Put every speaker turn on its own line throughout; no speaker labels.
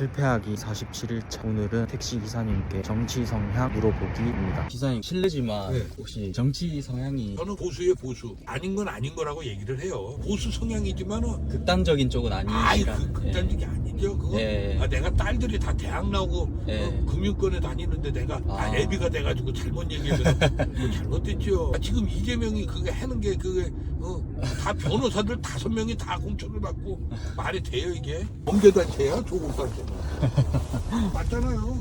실패하기 47일차 오늘은 택시 기사님께 정치 성향 물어보기입니다. 기사님 실례지만
네.
혹시 정치 성향이
저는 보수의 보수. 아닌 건 아닌 거라고 얘기를 해요. 보수 성향이지만은
극단적인 쪽은
아이
아니시라.
그 극단적이 아니죠. 그거
예.
아, 내가 딸들이 다 대학 나오고
예.
어, 금융권에 다니는데 내가
아.
아, 애비가 돼가지고 잘못 얘기해서 뭐 잘못됐죠. 아, 지금 이재명이 그게 하는 게 그게 어, 다 변호사들 다섯 명이 다 공천을 받고 말이 돼요 이게? 범죄단체야 조국단체. 맞잖아요.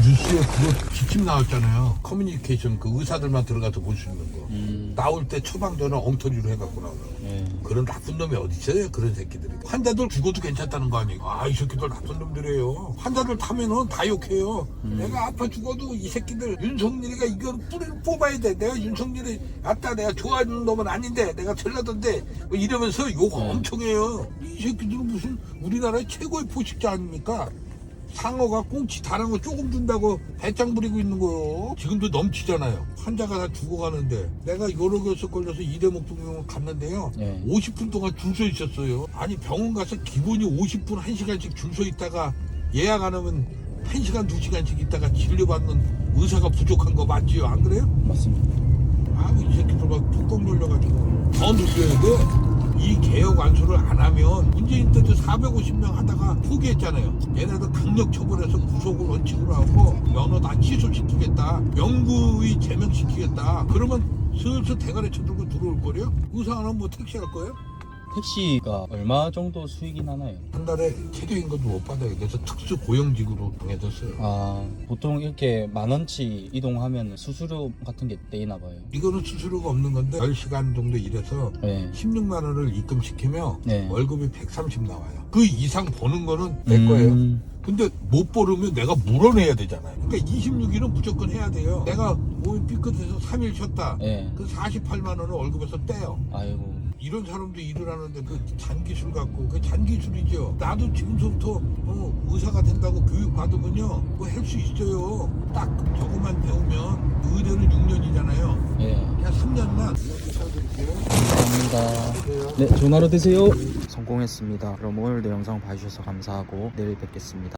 뉴스에 그거 기침 나왔잖아요. 커뮤니케이션 그 의사들만 들어가서 볼 수 있는 거.
음,
나올 때 처방전을 엉터리로 해갖고 나오더라고.
예.
그런 나쁜 놈이 어디 있어요? 그런 새끼들이. 환자들 죽어도 괜찮다는 거 아니에요? 아, 이 새끼들 나쁜 놈들이에요. 환자들 타면은 다 욕해요. 내가 아파 죽어도 이 새끼들 윤석열이가 이걸 뿌리를 뽑아야 돼. 내가 윤석열이 아따 내가 좋아하는 놈은 아닌데 내가 전라도인데 뭐 이러면서 욕 엄청 해요. 이 새끼들은 무슨 우리나라의 최고의 포식자 아닙니까? 상어가 꽁치 다른 거 조금 준다고 배짱 부리고 있는 거요. 지금도 넘치잖아요. 환자가 다 죽어가는데 내가 여러 개서 걸려서 이대목 병원 갔는데요.
예.
50분 동안 줄 서 있었어요. 아니 병원 가서 기본이 50분 1시간씩 줄 서 있다가 예약 안 하면 1시간 2시간씩 있다가 진료받는 의사가 부족한 거 맞지요? 안 그래요?
맞습니다.
아이 새끼들 막 뚜껑 놀려가지고 더 늘려야 돼. 이 개혁 완수를 안 하면 문재인 때도 450명 하다가 포기했잖아요. 얘네들 강력 처벌해서 구속을 원칙으로 하고 면허 다 취소시키겠다. 영구히 제명시키겠다. 그러면 슬슬 대가리 쳐들고 들어올 거래요? 의사 안 하면 뭐 택시 할 거예요?
택시가 얼마 정도 수익이 나나요?
한 달에 최저임금도 못 받아요. 그래서 특수 고용직으로 정해졌어요.
아, 보통 이렇게 만 원치 이동하면 수수료 같은 게 떼이나 봐요.
이거는 수수료가 없는 건데 10시간 정도 일해서
네.
16만 원을 입금시키면
네.
월급이 130 나와요. 그 이상 버는 거는 내 거예요.
음,
근데 못 벌으면 내가 물어내야 되잖아요. 그러니까 26일은 무조건 해야 돼요. 내가 뭐 삐끗해서 3일 쉬었다.
예.
그 48만 원을 월급에서 떼요.
아이고.
이런 사람도 일을 하는데 그 잔기술 갖고 그 잔기술이죠. 나도 지금서부터 어, 의사가 된다고 교육 받으면요 뭐 할 수 있어요. 딱 저거만 배우면 의대는 6년이잖아요.
예.
그냥 3년만 드릴게요.
감사합니다. 네, 좋은 하루 되세요. 성공했습니다. 그럼 오늘도 영상 봐주셔서 감사하고 내일 뵙겠습니다.